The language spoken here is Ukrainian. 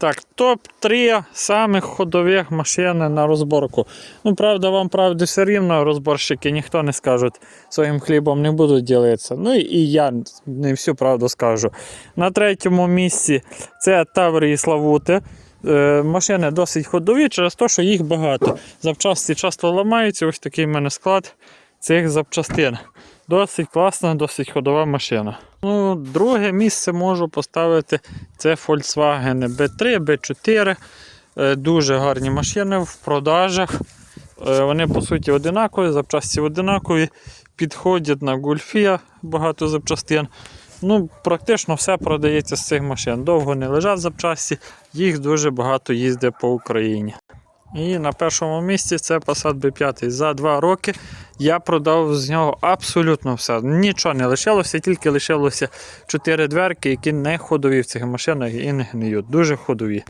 Так, топ-3 самих ходових машини на розборку. Ну, правда, вам правда все рівно розборщики ніхто не скажуть, своїм хлібом не будуть ділитися. Ну і я не всю правду скажу. На третьому місці це Таврії Славути. Е, машини досить ходові через те, що їх багато. Запчасті часто ламаються, ось такий в мене склад цих запчастин. Досить класна, досить ходова машина. Ну, друге місце можу поставити це Volkswagen B3, B4. Е, Дуже гарні машини в продажах. Е, Вони по суті одинакові, запчасті одинакові, підходять на гульфі багато запчастин. Ну, практично все продається з цих машин. Довго не лежать запчасті, їх дуже багато їздить по Україні. І на першому місці це Passat B5. За два роки я продав з нього абсолютно все. Нічого не лишилося, тільки лишилося чотири дверки, які не ходові в цих машинах і не гниють. Дуже ходові.